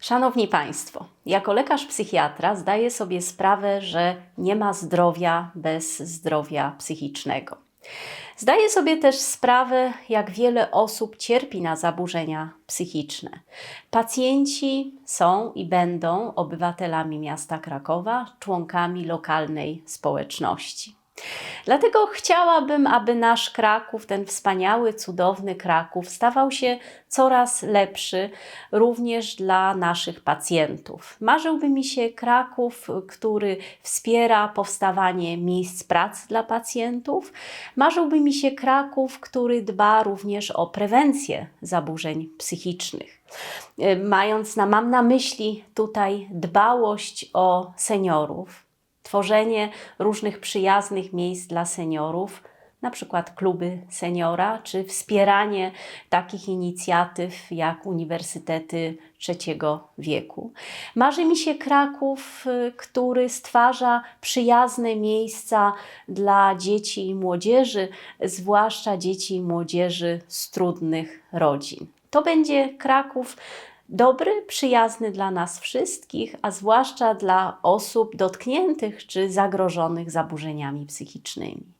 Szanowni Państwo, jako lekarz psychiatra zdaję sobie sprawę, że nie ma zdrowia bez zdrowia psychicznego. Zdaję sobie też sprawę, jak wiele osób cierpi na zaburzenia psychiczne. Pacjenci są i będą obywatelami miasta Krakowa, członkami lokalnej społeczności. Dlatego chciałabym, aby nasz Kraków, ten wspaniały, cudowny Kraków, stawał się coraz lepszy również dla naszych pacjentów. Marzyłby mi się Kraków, który wspiera powstawanie miejsc pracy dla pacjentów. Marzyłby mi się Kraków, który dba również o prewencję zaburzeń psychicznych. Mając na, mam na myśli tutaj dbałość o seniorów, tworzenie różnych przyjaznych miejsc dla seniorów, na przykład kluby seniora, czy wspieranie takich inicjatyw jak uniwersytety trzeciego wieku. Marzy mi się Kraków, y, który stwarza przyjazne miejsca dla dzieci i młodzieży, zwłaszcza dzieci i młodzieży z trudnych rodzin. To będzie Kraków dobry, przyjazny dla nas wszystkich, a zwłaszcza dla osób dotkniętych czy zagrożonych zaburzeniami psychicznymi.